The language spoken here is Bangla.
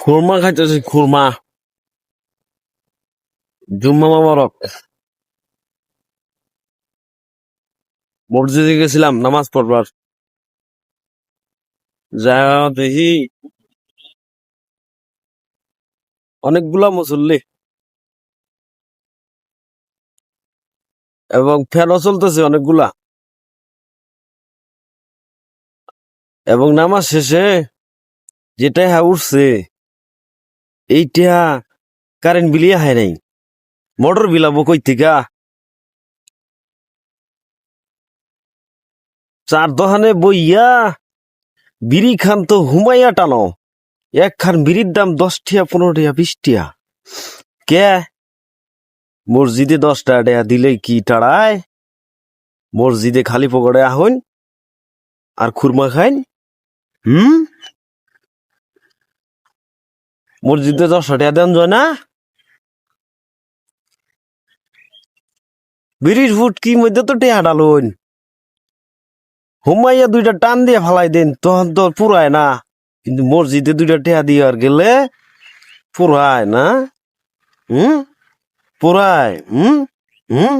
খুরমা খাইতেছি খুরমা। জুম্মা মামারক মসজিদে গেছিলাম, নামাজ পড়বার। যা দেখি অনেকগুলা মুসল্লি। এবং ফ্যানও চলতেছে অনেকগুলা। এবং নামাজ শেষে যেটা হ্যাঁ উঠছে এইটা কারেন্ট বিলিয়ে হয় নাই। মোটর বিলাবো কই থেকে? চার দোকানে বইয়া বিড়ি খান তো হুমাইয়া টানো। এক খান বিড়ির দাম দশ টিয়া, পনেরো টিয়া, বিশ টিয়া। কে? মসজিদে দশ টাকা টিয়া দিলে কি টাড়ায়? মসজিদে খালি পকড়ে আহন আর খুরমা খাইন? হুম? মসজিদে দশ টাকা দেন যায় না? বিড়ির ফুট কি মধ্যে তো টেহা ডালুন হুমাইয়া দুইটা টান দিয়ে ফালাই দেন, তখন তো পুরায় না। কিন্তু মসজিদে দুইটা টেহা দিয়ে আর গেলে পুরায় না? হুম? পুরায়, হুম? হুম?